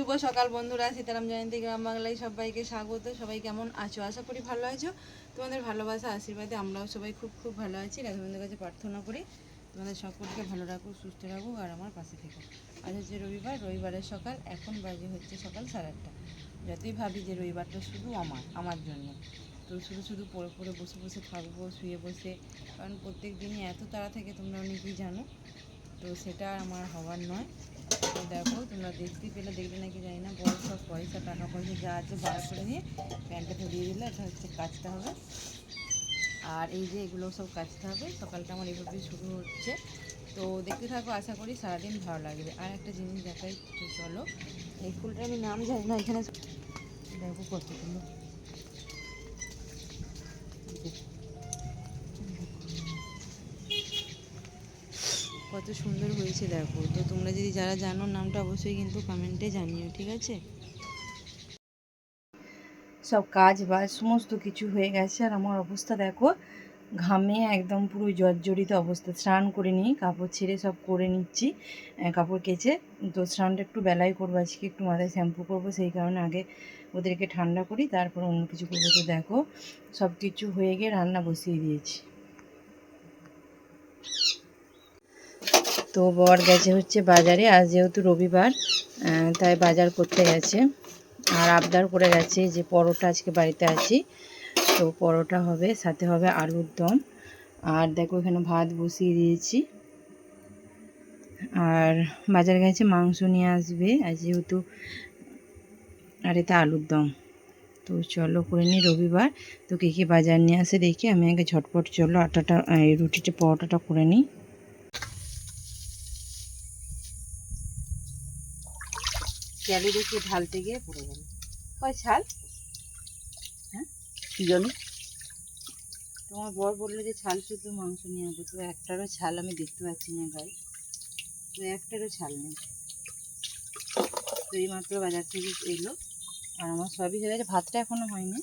শুভ সকাল বন্ধুরা, সীতারাম জয়ন্তী গ্রাম বাংলায় সবাইকে স্বাগত। সবাই কেমন আছো? আশা করি ভালো আছো। তোমাদের ভালোবাসা, আশীর্বাদে আমরাও সবাই খুব খুব ভালো আছি। রাঘবেন্দ্রের কাছে প্রার্থনা করি তোমাদের সকলকে ভালো রাখুক, সুস্থ রাখুক আর আমার পাশে থেকো। আজ হচ্ছে রবিবার, রবিবারের সকাল, এখন বাজে হচ্ছে সকাল সাড়ে আটটা। যতই ভাবি যে রবিবারটা শুধু আমার আমার জন্য। তো শুধু শুধু পড়ে পড়ে বসে বসে থাকব, শুয়ে বসে। কারণ প্রত্যেক দিনই এত তাড়া থেকে তোমরা অনেকেই জানো। তো সেটা আমার হওয়ার নয়। দেখো, তোমরা দেখতে পেলে, দেখলে নাকি জানি না বড় সব পয়সা, টাকা পয়সা যা আছে বার করে নিয়ে প্যান্টটা ধরিয়ে দিলে, এটা হচ্ছে কাচতে হবে। আর এই যে এগুলো সব কাচতে হবে সকালটা আমার এইভাবে শুরু হচ্ছে। তো দেখতে থাকো, আশা করি সারাদিন ভালো লাগবে। আর একটা জিনিস দেখাই চলো। এই ফুলটা আমি নাম জানি না, এখানে দেখো কতগুলো। কত সুন্দর হয়েছে দেখো। তো তোমরা যদি যারা জানো নামটা অবশ্যই কিন্তু কমেন্টে জানিও, ঠিক আছে? সব কাজ বাজ সমস্ত কিছু হয়ে গেছে আর আমার অবস্থা দেখো, ঘামে একদম পুরো জর্জরিত অবস্থা। স্নান করে নিই, কাপড় ছেড়ে সব করে নিচ্ছি কাপড় কেচে। তো স্নানটা একটু বেলায় করব, আজকে একটু মাথায় শ্যাম্পু করব, সেই কারণে আগে ওদেরকে ঠান্ডা করি, তারপর অন্য কিছু করব। তো দেখো, সব কিছু হয়ে গিয়ে রান্না বসিয়ে দিয়েছি। তো বর গেছে হচ্ছে বাজারে আজ যেহেতু রবিবার তাই বাজার করতে গেছে। আর আবদার করে গেছে যে পরোটা আজকে বাড়িতে আছি। তো পরোটা হবে, সাথে হবে আলুর দম। আর দেখো এখানে ভাত বসিয়ে দিয়েছি। আর বাজার গেছে মাংস নিয়ে আসবে, আর যেহেতু আর এতে আলুর দম। তো চলো করে নিই রবিবার। তো কী কী বাজার নিয়ে আসে দেখি, আমি আগে ঝটপট চলো আটাটা, এই রুটিটা পরোটাটা করে নিই। চালু দেখে ঢালতে গিয়ে পড়ে গেল। কয় ছাল? হ্যাঁ? কি জানি? তোমার বর বলল যে ছাল শুধু মাংস নিয়ে আসব তো একটারও ছাল আমি দেখতে পাচ্ছি না গায়ে তো একটারও ছাল নেই। তো এই মাত্র বাজার থেকে এলো। আর আমার সবই হয়ে গেছে। ভাতটা এখনও হয়নি।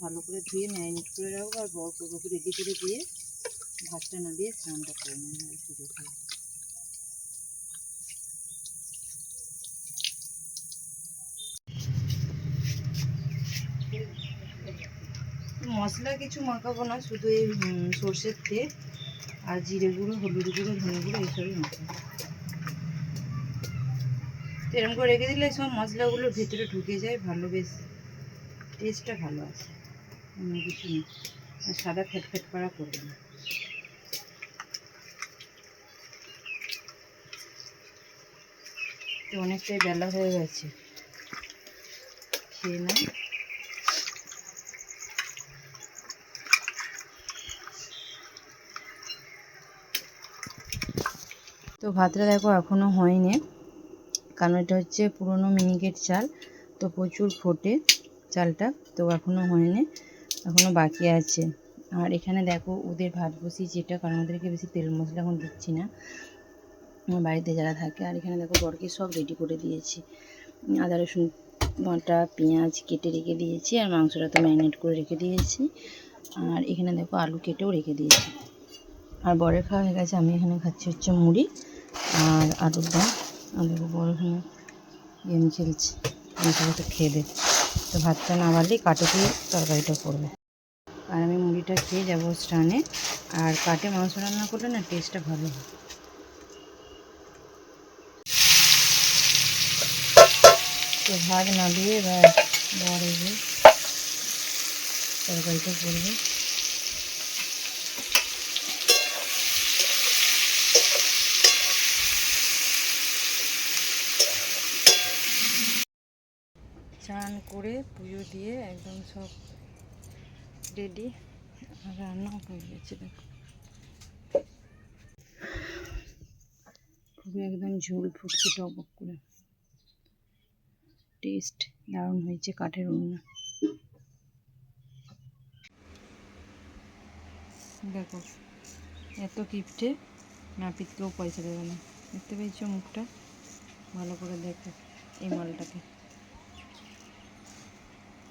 ভালো করে ধুয়ে ম্যারিনেট করে রাখব আর বর করব। রেডি করে দিয়ে ভাতটা না দিয়ে স্নানটা করে নেব। মশলা কিছু মাখাবো না, শুধু এই সর্ষের তেল আর জিরে গুঁড়ো, হলুদ গুঁড়ো, ধনে গুঁড়ো, এইসবই মাখাবো। এরকম করে রেখে দিলে সব মশলাগুলো ভেতরে ঢুকে যায় ভালো, বেশ টেস্টটা ভালো আছে অন্য কিছু আর সাদা ফ্যাট ফ্যাট করা করবে না। তো অনেকটাই বেলা হয়ে গেছে। খেয়ে নাও। তো ভাতটা দেখো এখনও হয়নি। কারণ এটা হচ্ছে পুরনো মিনিকেট চাল, তো প্রচুর ফোটে চালটা, তো এখনও হয়নি এখনও বাকি আছে। আর এখানে দেখো ওদের ভাত বসি যেটা কারণ ওদেরকে বেশি তেল মশলা এখন দিচ্ছি না। আমার বাড়িতে যারা থাকে, আর এখানে দেখো বরকে সব রেডি করে দিয়েছি। আদা রসুন বাটা, পেঁয়াজ কেটে রেখে দিয়েছি, আর মাংসটা তো ম্যারিনেট করে রেখে দিয়েছি। আর এখানে দেখো আলু কেটেও রেখে দিয়েছি। আর বরের খাওয়া হয়ে গেছে, আমি এখানে খাচ্ছি হচ্ছে মুড়ি। আর আলুর দম। আর দেখো বড় এখানে গেম খেলছে তো খেয়ে দে। তো ভাতটা না বাড়লেই কাটে দিয়ে তরকারিটা করবে। আর আমি মুড়িটা খেয়ে যাব স্টানে আর কাটে মাংস রান্না করলে না টেস্টটা ভালো হয়। তো ভাত না দিয়ে এবার বর এই তরকারিটা করবে। চান করে পুজো দিয়ে একদম সব রেডি রান্নাও হয়ে গেছে, দেখো। খুবই একদম ঝোল ফুটছে টক করে। টেস্ট দারুণ হয়েছে কাঠের উন্না দেখো, এত কিপটে নাপিত কেউ পয়সা দেবে না। দেখতে পেয়েছ মুখটা? ভালো করে দেখো এই মালটাকে।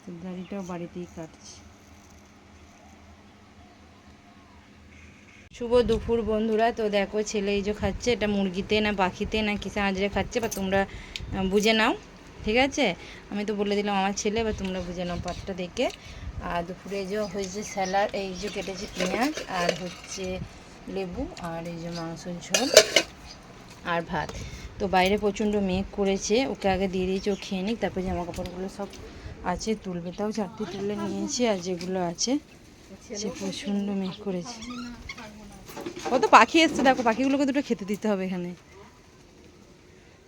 তো গাড়িটাও বাড়িতেই কাটছে। শুভ দুপুর বন্ধুরা, তো দেখো ছেলে এই যে খাচ্ছে, এটা মুরগিতে না পাখিতে না কিসে আজরে খাচ্ছে, বা তোমরা বুঝে নাও, ঠিক আছে? আমি তো বলে দিলাম আমার ছেলে বা তোমরা বুঝে নাও পাটটা দেখে। আর দুপুরে এই যে হয়েছে স্যালাড, এই যে কেটেছি পেঁয়াজ, আর হচ্ছে লেবু, আর এই যে মাংসের ঝোল, আর ভাত। তো বাইরে প্রচণ্ড মেঘ করেছে, ওকে আগে দিয়ে দিয়েছি, ও খেয়ে নিক, তারপরে জামা কাপড়গুলো সব আছে, তুলবে। তাও চারটি তুলে নিয়েছি আর যেগুলো আছে সে প্রচণ্ড মেঘ করেছে। কত পাখি এসছে, দেখো, পাখিগুলোকে দুটো খেতে দিতে হবে এখানে।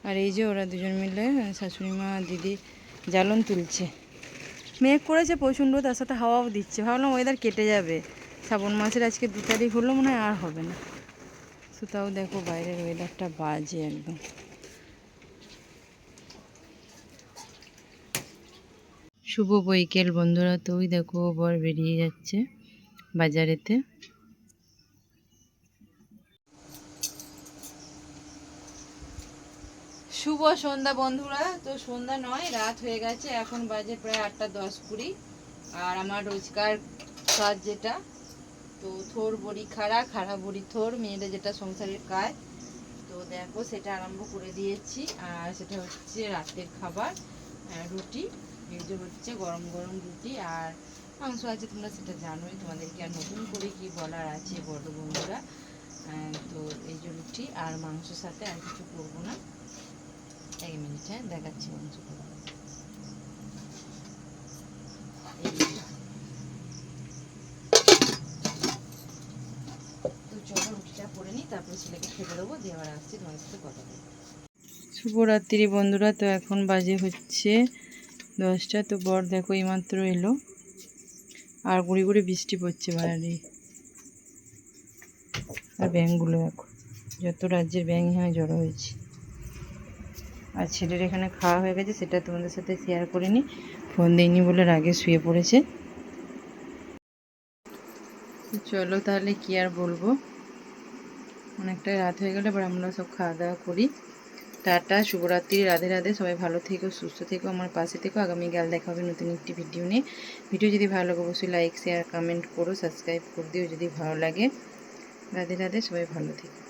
আর এই যে ওরা দুজন মিলে শাশুড়ি মা, দিদি, জ্বালন তুলছে। মেঘ করেছে প্রচণ্ড, তার সাথে হাওয়াও দিচ্ছে। ভাবলাম ওয়েদার কেটে যাবে। শ্রাবণ মাসের আজকে দু তারিখ হলো, মনে হয় আর হবে না। সুতাও দেখো বাইরের ওয়েদারটা বাজে একদম। শুভ বৈকেল বন্ধুরা তো ওই দেখো বর বেরিয়ে যাচ্ছে বাজারেতে। শুভ সন্ধ্যা বন্ধুরা, তো সন্ধ্যা নয়, রাত হয়ে গেছে, এখন বাজে প্রায় আটটা দশ কুড়ি, আর আমার রোজকার কাজ যেটা, তো থোর বড়ি খাড়া খাড়া বড়ি থোর, মেয়েদের যেটা সংসারের কাজ, তো দেখো সেটা আরম্ভ করে দিয়েছি, আর সেটা হচ্ছে রাতের খাবার রুটি যে হচ্ছে গরম গরম রুটি আর মাংস আছে, তোমরা সেটা জানোই, তোমাদেরকে আর নতুন করে কি বলার আছে বড় বন্ধুরা। তো এই যে রুটি আর মাংসের সাথে আর কিছু করব না। এক মিনিট হ্যাঁ দেখাচ্ছি মাংস তো চলো রুটিটা করে নিই দেবো আসছি তোমার সাথে কথা শুভরাত্রি বন্ধুরা, তো এখন বাজে হচ্ছে দশটা তো বর দেখো এইমাত্র এলো। আর গুড়ি গুড়ি বৃষ্টি পড়ছে বাইরে আর ব্যাংকগুলো দেখো, যত রাজ্যের ব্যাঙ এখানে জড়ো হয়েছে। আর ছেলের এখানে খাওয়া হয়ে গেছে, সেটা তোমাদের সাথে শেয়ার করিনি। ফোন দিইনি বলে রাগে শুয়ে পড়েছে। চলো তাহলে কি আর বলব? অনেকটাই রাত হয়ে গেলে, এবার আমরা সব খাওয়া দাওয়া করি। টাটা, শুভরাত্রি, রাধে রাধে, সবাই ভালো থেকো, সুস্থ থেকো, আমার পাশে থেকো। আগামীকাল দেখা হবে নতুন একটি ভিডিও নিয়ে। ভিডিও যদি ভালো লাগে, অবশ্যই লাইক শেয়ার কমেন্ট করো সাবস্ক্রাইব করে দিও। যদি ভালো লাগে, রাধে রাধে, সবাই ভালো থেকো।